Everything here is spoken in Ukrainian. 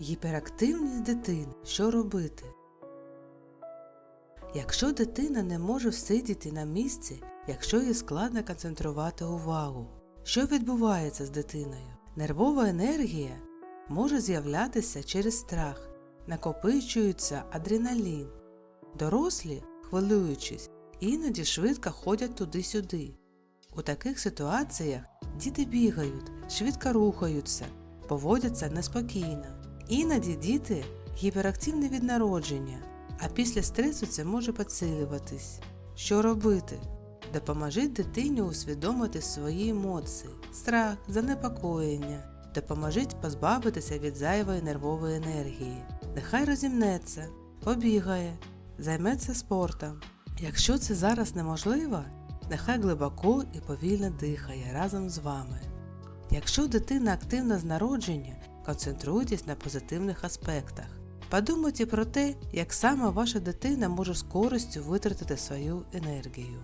Гіперактивність дитини. Що робити? Якщо дитина не може всидіти на місці, якщо їй складно концентрувати увагу, що відбувається з дитиною? Нервова енергія може з'являтися через страх, накопичується адреналін. Дорослі, хвилюючись, іноді швидко ходять туди-сюди. У таких ситуаціях діти бігають, швидко рухаються, поводяться неспокійно. Іноді діти гіперактивні від народження, а після стресу це може підсилюватись. Що робити? Допоможіть дитині усвідомити свої емоції, страх, занепокоєння. Допоможіть позбавитися від зайвої нервової енергії. Нехай розімнеться, побігає, займеться спортом. Якщо це зараз неможливо, нехай глибоко і повільно дихає разом з вами. Якщо дитина активна з народження, концентруйтесь на позитивних аспектах. Подумайте про те, як саме ваша дитина може з користю витратити свою енергію.